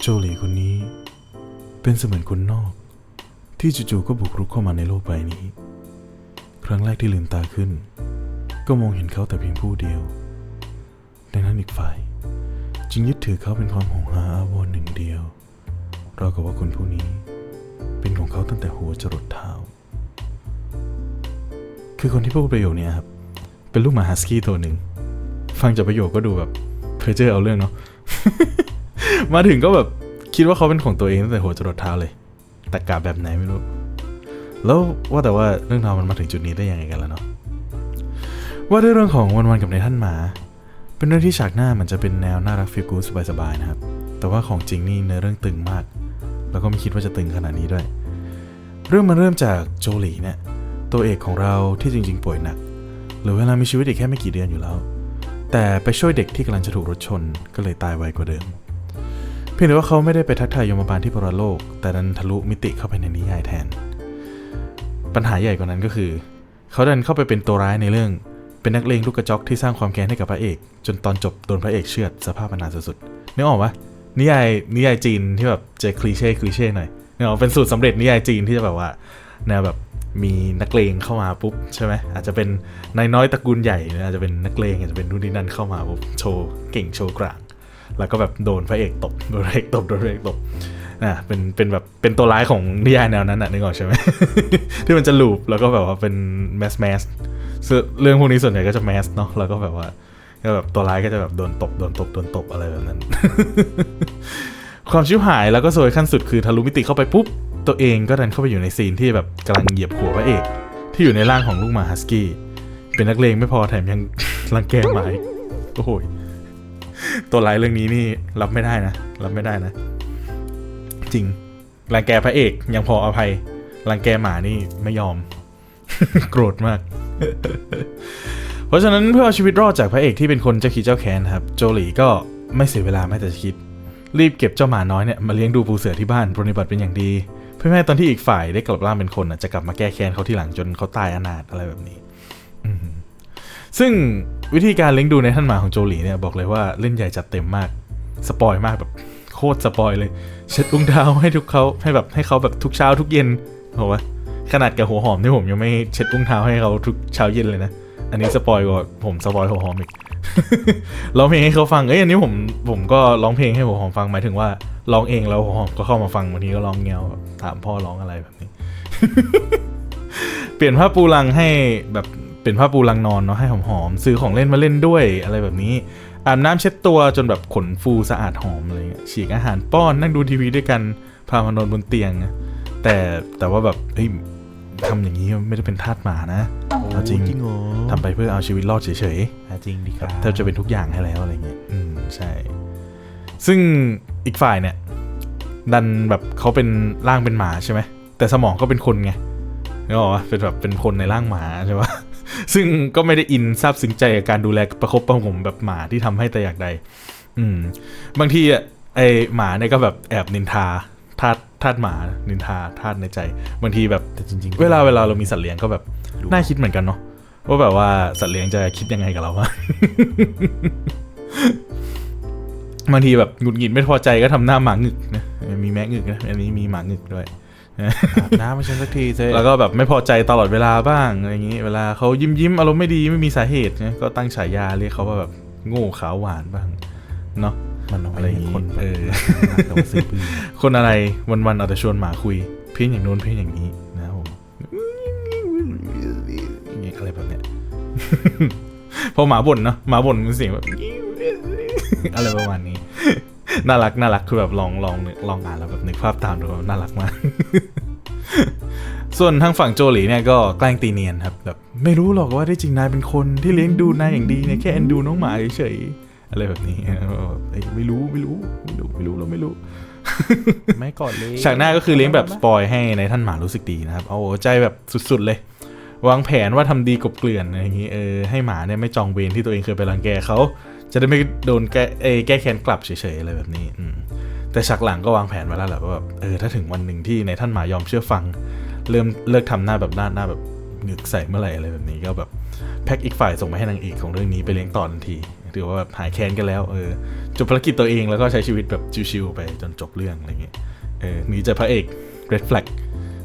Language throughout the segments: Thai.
โจหลีคนนี้ เป็นเสมือนคนนอก ที่จู่ๆก็บุกรุกเข้ามาในโลกใบนี้ ครั้งแรกที่ลืมตาขึ้น ก็มองเห็นเขาแต่เพียงผู้เดียว ดังนั้นอีกฝ่าย จึงยึดถือเขาเป็นความหงหาอาวรหนึ่งเดียวเรากับว่าคนผู้นี้ เป็นของเขาตั้งแต่หัวจรดเท้า คือคนที่พูดประโยคเนี้ยครับ เป็นลูกหมาฮัสกี้ตัวหนึ่ง ฟังจากประโยคก็ดูแบบเพอเจอร์เอาเรื่องเนาะ มาถึงก็แบบคิดว่าเขาเป็นของตัวเองตั้งแต่หัวจรดเท้าเลย แต่กาแบบไหนไม่รู้ แล้วว่าแต่ว่าเรื่องราวมันมาถึงจุดนี้ได้ยังไงกันแล้วเนาะว่าด้วยเรื่องของวันๆกับในท่านหมา เป็นเรื่องที่ฉากหน้ามันจะเป็นแนวน่ารักฟิลกูสบายๆนะครับ แต่ว่าของจริงนี่เนื้อเรื่องตึงมาก แล้วก็ไม่คิดว่าจะตึงขนาดนี้ด้วย เรื่องมันเริ่มจากโจลีเนี่ยตัวเอกของเราที่จริง ๆ ป่วยหนัก หรือเวลามีชีวิตอีกแค่ไม่กี่เดือนอยู่แล้ว แต่ไปช่วยเด็กที่กำลังจะถูกรถชนก็เลยตายไวกว่าเดิม เพียงแต่ว่าเขาไม่ได้ไปทักทายยมบาลที่ปรโลก แต่ดันทะลุมิติเข้าไปในนิยายแทน ปัญหาใหญ่กว่านั้นก็คือ เขาดันเข้าไปเป็นตัวร้ายในเรื่อง เป็นนักเลงลูกกระจอกที่สร้างความแค้นให้กับพระเอก จนตอนจบโดนพระเอกเชือดสภาพอนาถสุดๆนึกออกปะนิยายนิยายจีนที่แบบเจอคลีเช่คลีเช่หน่อยนึกออกเป็นสูตรสำเร็จนิยายจีนที่จะแบบว่าแนวแบบมีนักเลงเข้ามาปุ๊บใช่ไหมอาจจะเป็นนายน้อยตระกูลใหญ่หรืออาจจะเป็นนักเลงอาจจะเป็นนู่นนี่นั่นเข้ามาปุ๊บโชว์เก่งโชว์กลาง แล้วก็แบบโดนพระเอกตบโดนพระเอกตบโดนพระเอกตบอ่าเป็นเป็นแบบเป็นตัวร้ายของนิยายแนวนั้นน่ะนึกออกใช่ไหมที่มันจะลูปแล้วก็แบบว่าเป็นแมสแมสเรื่องพวกนี้ส่วนใหญ่ก็จะแมสเนาะแล้วก็แบบว่าก็แบบตัวร้ายก็จะแบบโดนตบโดนตบโดนตบอะไรแบบนั้น ความชิบหายแล้วก็ซวยขั้นสุดคือทะลุมิติเข้าไปปุ๊บ ตัวเองก็ดันเข้าไปอยู่ในซีนที่แบบกำลังเหยียบหัวพระเอก ที่อยู่ในร่างของลูกหมาฮัสกี้เป็นนักเลงไม่พอแถมยังรังแกหมาโอ้โหย ตัวร้ายเรื่องนี้นี่รับไม่ได้นะ รับไม่ได้นะ จริงรังแกพระเอกยังพออภัยรังแกหมานี่ไม่ยอม โกรธมาก เพราะฉะนั้นเพื่อเอาชีวิตรอดจากพระเอกที่เป็นคนเจ้าขี้เจ้าแค้นครับ โจหลีก็ไม่เสียเวลาแม้แต่จะคิด รีบเก็บเจ้าหมาน้อยเนี่ยมาเลี้ยงดูปูเสือที่บ้านปรนิบัติเป็นอย่างดี เพื่อไม่ตอนที่อีกฝ่ายได้กลับร่างเป็นคนน่ะจะกลับมาแก้แค้นเขาที่หลังจนเขาตายอนาถอะไรแบบนี้ซึ่ง วิธีการเลี้ยงดูในท่านหมาของโจหลีเนี่ยบอกเลยว่าเล่นใหญ่จัดเต็มมาก สปอยมากแบบโคตรสปอยเลยเช็ดอุ้งเท้าให้ทุกเขาให้แบบให้เขาแบบทุกเช้าทุกเย็นบอกว่าขนาดกับหัวหอมที่ผมยังไม่เช็ดอุ้งเท้าให้เขาทุกเช้าเย็นเลยนะ อันนี้สปอยกว่าผมสปอยหัวหอมอีกร้องเพลงให้เขาฟังเอ้ยอันนี้ผมผมก็ร้องเพลงให้หัวหอมฟังหมายถึงว่าร้องเองแล้วหัวหอมก็เข้ามาฟังบางทีก็ร้องเงี้ยวถามพ่อร้องอะไรแบบนี้ เปลี่ยนผ้าปูรังให้แบบ เปลี่ยนผ้าปูรังนอนเนาะให้หอมๆซื้อของเล่นมาเล่นด้วยอะไรแบบนี้อาบน้ำเช็ดตัวจนแบบขนฟูสะอาดหอมอะไรเงี้ยฉีกอาหารป้อนนั่งดูทีวีด้วยกันพามานอนบนเตียงนะแต่แต่ว่าแบบเฮ้ยทำอย่างนี้ไม่ได้เป็นทาสหมานะเอาจริงจริงเหรอทำไปเพื่อเอาชีวิตรอดเฉยๆอะจริงดิครับแทบจะเป็นทุกอย่างให้แล้วอะไรเงี้ยอืมใช่ ซึ่งอีกฝ่ายเนี่ย ดันแบบเขาเป็นร่างเป็นหมาใช่ไหมแต่สมองก็เป็นคนไงนึกออกปะเป็นแบบเป็นคนในร่างหมาใช่ปะ ซึ่งก็ไม่ได้อินซาบซึ้งใจกับการดูแลประคบประหงมแบบหมาที่ทำให้แต่อย่างใด อืม บางทีอะไอหมาเนี่ยก็แบบแอบนินทาทาสทาสหมานินทาทาสในใจ บางทีแบบแต่จริงๆ เวลาเวลาเรามีสัตว์เลี้ยงก็แบบน่าคิดเหมือนกันเนาะว่าแบบว่าสัตว์เลี้ยงจะคิดยังไงกับเราวะบางทีแบบหงุดหงิดไม่พอใจก็ทำหน้าหมาหงึกนะมีแมะหงึกนะอันนี้มีหมาหงึกด้วย อาบน้ำมาฉันสักทีเถอะแล้วก็แบบไม่พอใจตลอดเวลาบ้างอะไรอย่างนี้ เวลาเขายิ้มยิ้มๆอารมณ์ไม่ดีไม่มีสาเหตุนะก็ตั้งฉายาเรียกเขาว่าแบบโง่ขาวหวานบ้างเนาะมันเอาอะอะไรไรอย่างงี้คนเออแต่ว่าซื้อปืนคนอะไรวันๆเอาแต่ชวนหมาคุย เพี้ยนอย่างโน้นเพี้ยนอย่างนี้นะครับผมอย่างงี้อะไรแบบเนี้ยพอหมาบ่นเนาะหมาบ่นมันเสียงแบบอะไรประมาณนี้ น่ารักน่ารักคือแบบลองลองลองอ่านแล้วแบบนึกภาพตามดูน่ารักมาก ส่วนทางฝั่งโจหลีเนี่ยก็แกล้งตีเนียนครับแบบไม่รู้หรอกว่าที่จริงนายเป็นคนที่เลี้ยงดูนายอย่างดีเนี่ยแค่เอ็นดูน้องหมาเฉยๆอะไรแบบนี้เอ้ยไม่รู้ไม่รู้ไม่รู้ไม่รู้เราไม่รู้ไม่ก่อนเลยฉากหน้าก็คือเลี้ยงแบบสปอยให้ในท่านหมารู้สึกดีนะครับเอาใจแบบสุด ๆ เลยวางแผนว่าทำดีกบเกลื่อนอะไรอย่างนี้เออให้หมาเนี่ยไม่จองเวรที่ตัวเองเคยไปรังแกเขา จะได้ไม่โดนแก้แก้แค้นกลับเฉยๆอะไรแบบนี้แต่ฉากหลังก็วางแผนไว้แล้วแหละว่าแบบเออถ้าถึงวันหนึ่งที่ในท่านหมายอมเชื่อฟัง เริ่มเลิกทำหน้าแบบหน้าหน้าแบบหงึกใส่เมื่อไหร่อะไรแบบนี้ก็แบบแพ็กอีกฝ่ายส่งไปให้นางเอกของเรื่องนี้ไปเลี้ยงต่อทันทีถือว่าแบบหายแค้นกันแล้วเออจบภารกิจตัวเองแล้วก็ใช้ชีวิตแบบชิวๆไปจนจบเรื่องอะไรเงี้ยเออหนีจากพระเอก Red Flag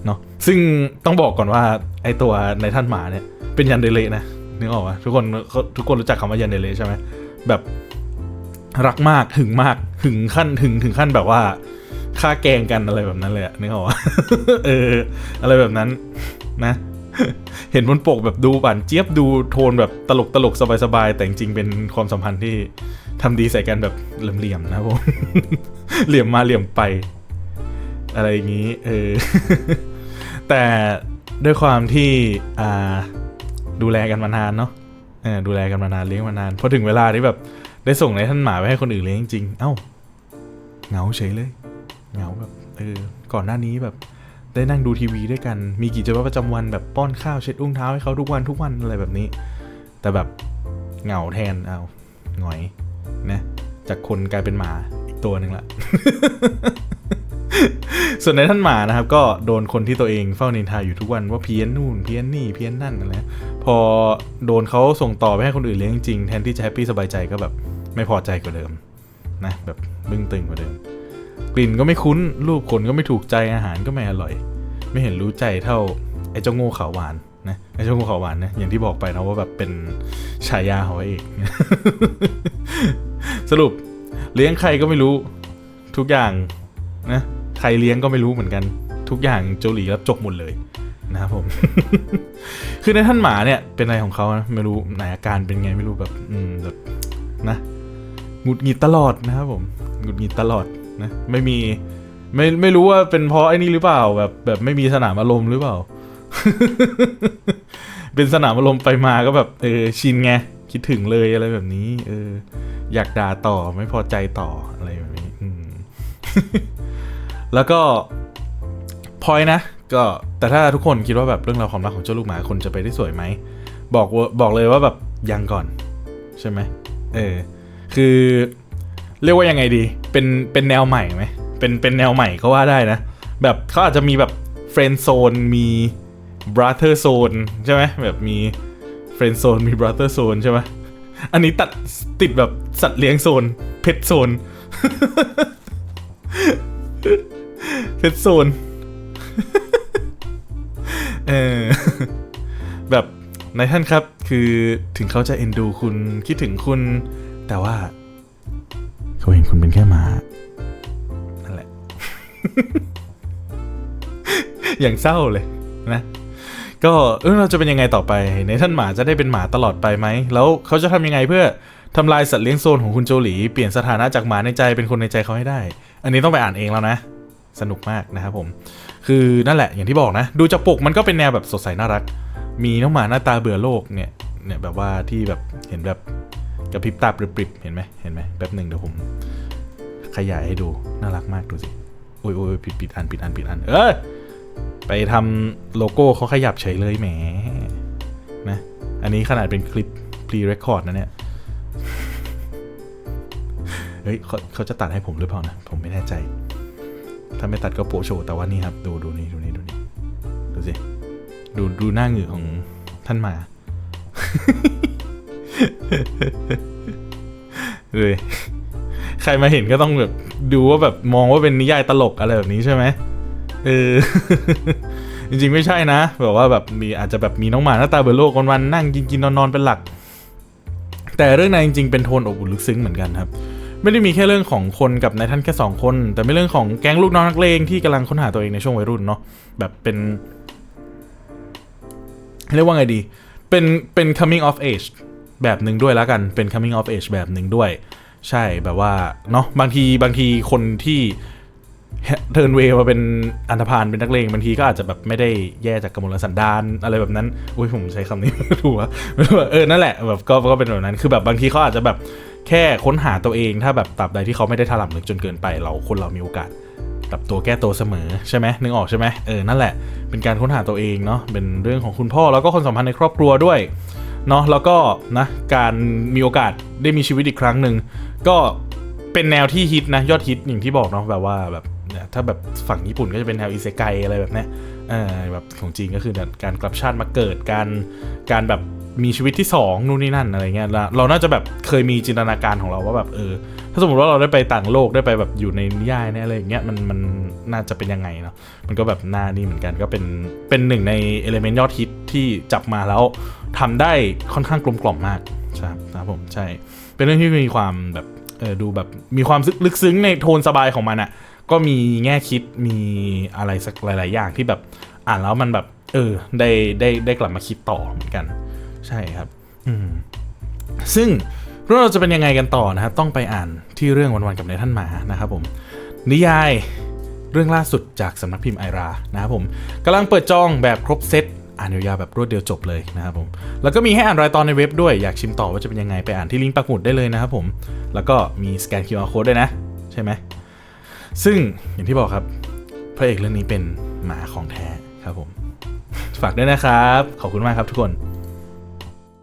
เนาะซึ่งต้องบอกก่อนว่าไอตัวในท่านหมาเนี่ยเป็นยันเดเลนะนึกออกปะทุกคนทุกคนรู้จักคำว่ายันเดเลใช่ไหม แบบรักมากหึงมากหึงขั้นหึงถึงขั้นแบบว่าฆ่าแกงกันอะไรแบบนั้นเลยนึกออกเออ อะไรแบบนั้นนะ เห็นบนปกแบบดูบานเจี๊ยบดูโทนแบบตลกตลกสบายสบายๆแต่จริงๆเป็นความสัมพันธ์ที่ทำดีใส่กันแบบเหลี่ยมๆนะผมเหลี่ยมมาเหลี่ยมไป อะไรอย่างนี้ เออ แต่ด้วยความที่อ่าดูแลกันมานานเนาะ ดูแลกันมานานเลี้ยงมานานพอถึงเวลาที่แบบได้ส่งในท่านหมาไปให้คนอื่นเลี้ยงจริง เอ้าเหงาเฉยเลยเหงาแบบเออก่อนหน้านี้แบบได้นั่งดูทีวีด้วยกัน มีกิจวัตรประจำวันแบบป้อนข้าวเช็ดอุ้งเท้าให้เขาทุกวันทุกวันอะไรแบบนี้ แต่แบบเหงาแทนเอาหงอยนะจากคนกลายเป็นหมาอีกตัวหนึ่งละ ส่วนในท่านหมานะครับ ก็โดนคนที่ตัวเองเฝ้านินทาอยู่ทุกวันว่าเพี้ยนนู่นเพี้ยนนี่เพี้ยนนั่นอะไรพอโดนเขาส่งต่อไปให้คนอื่นเลี้ยงจริงแทนที่จะแฮปปี้สบายใจก็แบบไม่พอใจกว่าเดิมนะแบบบึ้งตึงกว่าเดิม กลิ่นก็ไม่คุ้นรูปขนก็ไม่ถูกใจอาหารก็ไม่อร่อย ไม่เห็นรู้ใจเท่าไอ้เจ้าโง่ขาวหวานนะไอ้เจ้าโง่ขาวหวานนะอย่างที่บอกไปนะว่าแบบเป็นฉายาของไอ้เอกสรุปเลี้ยงใครก็ไม่รู้ทุกอย่างนะ ใครเลี้ยงก็ไม่รู้เหมือนกัน ทุกอย่างโจหลีรับจบหมดเลยนะครับผม คือในท่านหมาเนี่ยเป็นอะไรของเขานะไม่รู้ไหนอาการเป็นไงไม่รู้แบบอืมแบบนะหงุดหงิดตลอดนะครับผมหงุดหงิดตลอดนะไม่มีไม่ไม่รู้ว่าเป็นเพราะไอ้นี่หรือเปล่าแบบแบบไม่มีสนามอารมณ์หรือเปล่า เป็นสนามอารมณ์ไปมาก็แบบเออชินไงคิดถึงเลยอะไรแบบนี้ เออ อยากด่าต่อไม่พอใจต่ออะไรแบบนี้อืม แล้วก็พอยนะ ก็แต่ถ้าทุกคนคิดว่าแบบเรื่องราวความรักของเจ้าลูกหมาคนจะไปได้สวยไหม บอกว่าบอกเลยว่าแบบยังก่อน ใช่ไหมเออคือเรียกว่ายังไงดี เป็นเป็นแนวใหม่ไหมเป็นเป็นแนวใหม่ก็ว่าได้นะ แบบเขาอาจจะมีแบบเฟรน d z โซนมีบราเธอร์โซนใช่ไหมแบบมีเฟรน d z โซนมีบราเธอร์โซนใช่ไหมอันนี้ตัดติดแบบสัตว์เลี้ยงโซนเพชรโซน เพชโซนเออแบบนายท่านครับ คือถึงเขาจะเอ็นดูคุณคิดถึงคุณ แต่ว่า เขาเห็นคุณเป็นแค่หมานั่นแหละ อย่างเศร้าเลยนะก็เออเราจะเป็นยังไงต่อไปในท่านหมาจะได้เป็นหมาตลอดไปไหม แล้วเขาจะทำยังไงเพื่อทำลายสัตว์เลี้ยงโซนของคุณโจหลี เปลี่ยนสถานะจากหมาในใจเป็นคนในใจเขาให้ได้ อันนี้ต้องไปอ่านเองแล้วนะ สนุกมากนะครับผม คือนั่นแหละอย่างที่บอกนะ ดูจากปกมันก็เป็นแนวแบบสดใสน่ารัก มีน้องหมาหน้าตาเบื่อโลกเนี่ยเนี่ยแบบว่าที่แบบเห็นแบบกระพริบตาปริบๆเห็นไหมเห็นไหมแป๊บหนึ่งเดี๋ยวผม ขยายให้ดูน่ารักมากดูสิโอ้ยโอ้ยผิดผิดอันผิดอันผิดอัน เออไปทำโลโก้เขาขยับเฉยเลยแหมนะอันนี้ขนาดเป็นคลิป pre-record นะเนี่ยเฮ้ยเขาเขาจะตัดให้ผมหรือเปล่านะ ผมไม่แน่ใจ ถ้าไม่ตัดก็โปะโชว์แต่ว่านี่ครับ ดูดูนี่ดูนี่ดูนี่ดูสิดูดูหน้าเหงื่อของท่านหมาเลยใครมาเห็นก็ต้องแบบดูว่าแบบมองว่าเป็นนิยายตลกอะไรแบบนี้ใช่ไหมเออจริงๆไม่ใช่นะแบบว่าแบบมีอาจจะแบบมีน้องหมาหน้าตาเบลโลกวันๆนั่งกินกินนอนๆเป็นหลัก แต่เรื่องในจริงๆเป็นโทนอบอุ่นลึกซึ้งเหมือนกันครับ ไม่ได้มีแค่เรื่องของคนกับนายท่านแค่สองคน แต่ไม่เรื่องของแก๊งลูกน้องนักเลงที่กำลังค้นหาตัวเองในช่วงวัยรุ่นเนาะแบบเป็น เรียกว่าไงดี เป็นเป็น coming of age แบบหนึ่งด้วยแล้วกันเป็น coming of age แบบหนึ่งด้วย ใช่แบบว่าเนาะบางทีบางทีคนที่เทิร์นเวมาเป็นอันธพาลเป็นนักเลงบางทีก็อาจจะแบบไม่ได้แย่จากกำมลสันดานอะไรแบบนั้น อุ้ยผมใช้คำนี้ไม่ถูกว่าเออนั่นแหละแบบก็ก็เป็นแบบนั้นคือแบบบางทีเขาอาจจะแบบ แค่ค้นหาตัวเองถ้าแบบตราบใดที่เขาไม่ได้ถลำลึกจนเกินไปเราคนเรามีโอกาสปรับตัวแก้ตัวเสมอใช่ไหมนึกออกใช่ไหมเออนั่นแหละเป็นการค้นหาตัวเองเนาะเป็นเรื่องของคุณพ่อแล้วก็คนสัมพันธ์ในครอบครัวด้วยเนาะแล้วก็นะการมีโอกาสได้มีชีวิตอีกครั้งหนึ่งก็เป็นแนวที่ฮิตนะยอดฮิตอย่างที่บอกเนาะแบบว่าแบบถ้าแบบฝั่งญี่ปุ่นก็จะเป็นแนวอิเซไกอะไรแบบเนี้ยเออแบบของจีนก็คือการกลับชาติมาเกิดการการแบบ มีชีวิตที่สองนู่นนี่นั่นอะไรเงี้ยแล้วเราน่าจะแบบเคยมีจินตนาการของเราว่าแบบเออ ถ้าสมมติว่าเราได้ไปต่างโลกได้ไปแบบอยู่ในนิยายเนี่ยอะไรอย่างเงี้ยมันมันน่าจะเป็นยังไงเนาะมันก็แบบน่านี่เหมือนกันก็เป็นเป็นหนึ่งในเอลิเมนต์ยอดฮิตที่จับมาแล้วทำได้ค่อนข้างกลมกล่อมมากใช่ครับผมใช่ เป็นเรื่องที่มีความแบบเออดูแบบมีความลึกซึ้งในโทนสบายของมันอะ่ะก็มีแง่คิดมีอะไรสักหลาย ๆ อย่างที่แบบอ่านแล้วมันแบบเออได้ได้ได้กลับมาคิดต่อเหมือนกัน ใช่ครับ อืมซึ่งเรื่องเราจะเป็นยังไงกันต่อนะครับต้องไปอ่านที่เรื่องวันๆกับในท่านหมานะครับผม นิยายเรื่องล่าสุดจากสำนักพิมพ์ไอรานะครับผมกำลังเปิดจองแบบครบเซตอ่านยาวๆแบบรวดเดียวจบเลยนะครับผมแล้วก็มีให้อ่านรายตอนในเว็บด้วยอยากชิมต่อว่าจะเป็นยังไงไปอ่านที่ลิงก์ปักหมุดได้เลยนะครับผมแล้วก็มีสแกน QR code ด้วยนะ ใช่ไหมซึ่งอย่างที่บอกครับพระเอกเรื่องนี้เป็นหมาของแท้ครับผม ฝากด้วยนะครับ ขอบคุณมากครับทุกคน